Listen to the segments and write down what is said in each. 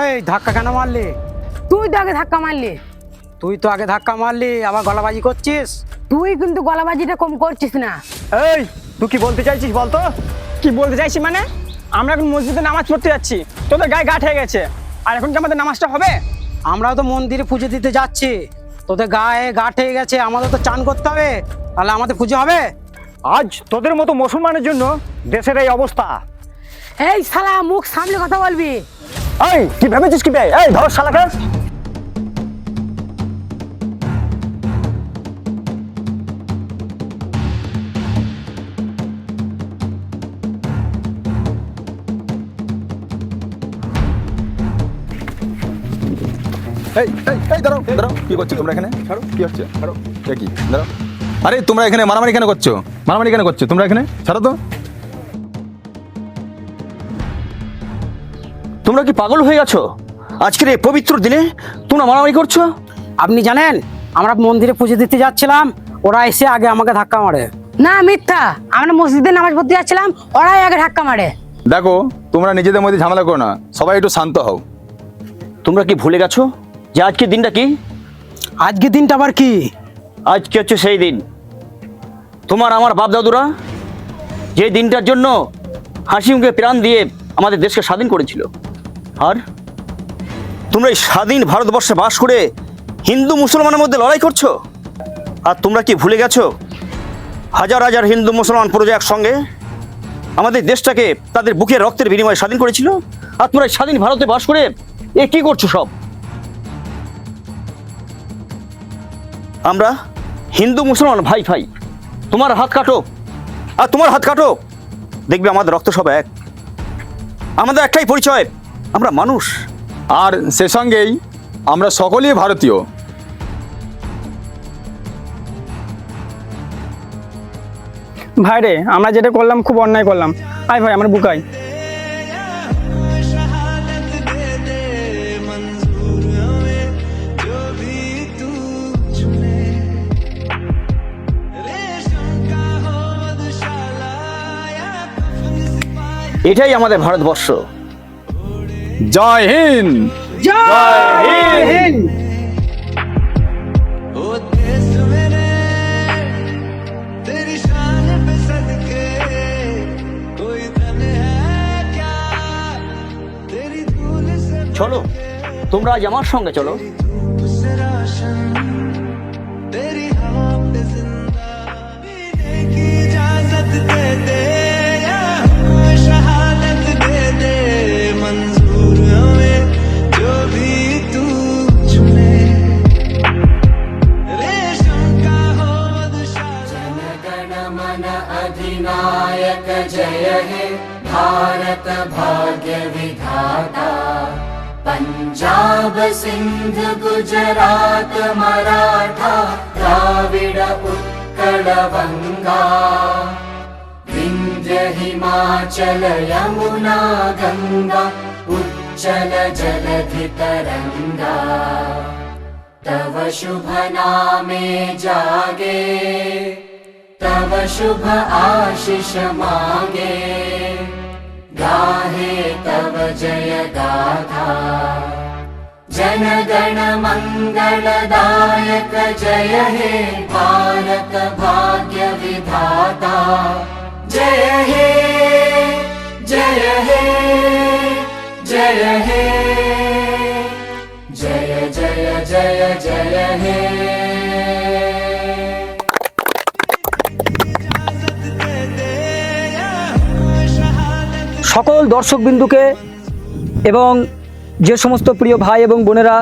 এই ধাক্কা কেন মারলি? তুই তো আগে ধাক্কা মারলি। তুই তো আগে ধাক্কা মারলি আবার গলাবাজি করছিস? তুই কিন্তু গলাবাজিটা কম করছিস না। এই তুই কি বলতে চাইছিস বলতো? কি বলতে চাইছি মানে? আমরা এখন মসজিদে নামাজ পড়তে যাচ্ছি তোদের গায়ে গাঠ হয়ে গেছে। আর এখন কি আমাদের নামাজটা হবে? আমরাও তো মন্দিরে পুজো দিতে যাচ্ছি। তোদের গায়ে গাঠ হয়ে গেছে আমাদের তো চান করতে হবে। তাহলে আমাদের পুজো হবে? আজ তোদের মতো মুসলমানের জন্য দেশের এই অবস্থা। এই শালা মুখ সামনে কথা বলবি। এই কি ভেবেছিস কি বে? এই ধর শালাকে। এই এই এই দাঁড়াও দাঁড়াও কি করছ তোমরা এখানে? ছাড়ো। কি হচ্ছে? ছাড়ো। এ কি? দাঁড়াও। আরে তোমরা এখানে মারামারি কেন করছ? মারামারি কেন করছ? তোমরা এখানে? ছাড়ো তো। তোমরা কি পাগল হয়ে গেছো? আজকের এই পবিত্র দিনে তোমরা মারামারি করছ? আপনি জানেন আমরা মন্দিরে পুজো দিতে যাচ্ছিলাম ওরা এসে আগে আমাকে ধাক্কা মারে। না মিথ্যা। আমরা মসজিদে নামাজ পড়তে যাচ্ছিলাম ওরাই আগে ধাক্কা মারে। দেখো তোমরা নিজেদের মধ্যে ঝামেলা করো না সবাই একটু শান্ত হও। তোমরা কি ভুলে গেছো যে আজকের দিনটা কি? আজকে দিনটা আবার কি? আজকে হচ্ছে সেই দিন। তোমার আমার বাপ দাদুরা যে দিনটার জন্য হাসি মুখে প্রাণ দিয়ে আমাদের দেশকে স্বাধীন করেছিল। আর? তোমরা এই স্বাধীন ভারতবর্ষে বাস করে হিন্দু মুসলমানের মধ্যে লড়াই করছ? আর তোমরা কি ভুলে গেছো? হাজার হাজার হিন্দু মুসলমান প্রজা একসঙ্গে আমাদের দেশটাকে তাদের বুকের রক্তের বিনিময়ে স্বাধীন করেছিল? আর তোমরা স্বাধীন ভারতে বাস করে এ কি করছ সব? আমরা হিন্দু মুসলমান ভাই ভাই, তোমার হাত কাটো। আর তোমার হাত কাটো। দেখবে আমাদের রক্ত সব এক। আমাদের একটাই পরিচয় আমরা মানুষ। আর সে সঙ্গেই আমরা সকলেই ভারতীয়। ভাই রে আমরা যেটা করলাম খুব অন্যায় করলাম। আয় ভাই আমার বুকাই। এটাই আমাদের ভারতবর্ষ। জয় হিন্দ। জয় হিন্দ চলো তোমরা আজ আমার সঙ্গে চলো। भारत भाग्य विधाता पञ्जाब सिन्ध गुजरात मराठा द्राविड उत्कल वङ्गा विन्ध्य हिमाचल यमुना गङ्गा उच्चल जलधि तरङ्गा तव शुभ नामे जागे तव शुभ आशिष मागे गाहे तव जय गाथा। जनगण मङ्गलदायक जय हे भारत भाग्य विधाता। जय हे जय हे जय हे। जय जय जय जय हे সকল দর্শকবিন্দুকে এবং যে সমস্ত প্রিয় ভাই এবং বোনেরা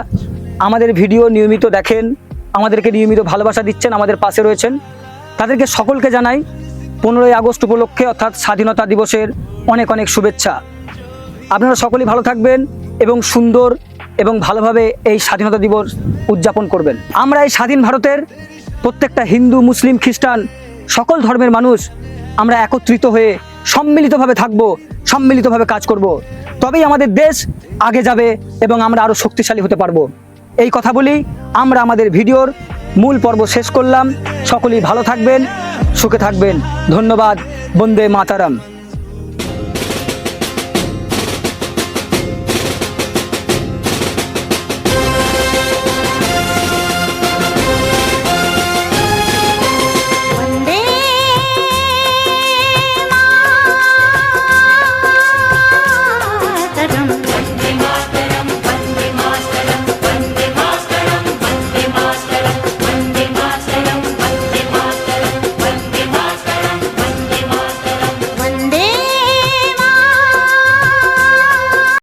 আমাদের ভিডিও নিয়মিত দেখেন, আমাদেরকে নিয়মিত ভালোবাসা দিচ্ছেন, আমাদের পাশে রয়েছেন, তাদেরকে সকলকে জানাই পনেরোই আগস্ট উপলক্ষে অর্থাৎ স্বাধীনতা দিবসের অনেক অনেক শুভেচ্ছা। আপনারা সকলেই ভালো থাকবেন এবং সুন্দর এবং ভালোভাবে এই স্বাধীনতা দিবস উদযাপন করবেন। আমরা এই স্বাধীন ভারতের প্রত্যেকটা হিন্দু, মুসলিম, খ্রিস্টান, সকল ধর্মের মানুষ আমরা একত্রিত হয়ে সম্মিলিতভাবে থাকব। সম্মিলিতভাবে কাজ করব। তবেই আমাদের দেশ আগে যাবে এবং আমরা আরও শক্তিশালী হতে পারব। এই কথা বলি আমরা আমাদের ভিডিওর মূল পর্ব শেষ করলাম। সকলেই ভালো থাকবেন, সুখে থাকবেন। ধন্যবাদ, বন্দে মাতারাম।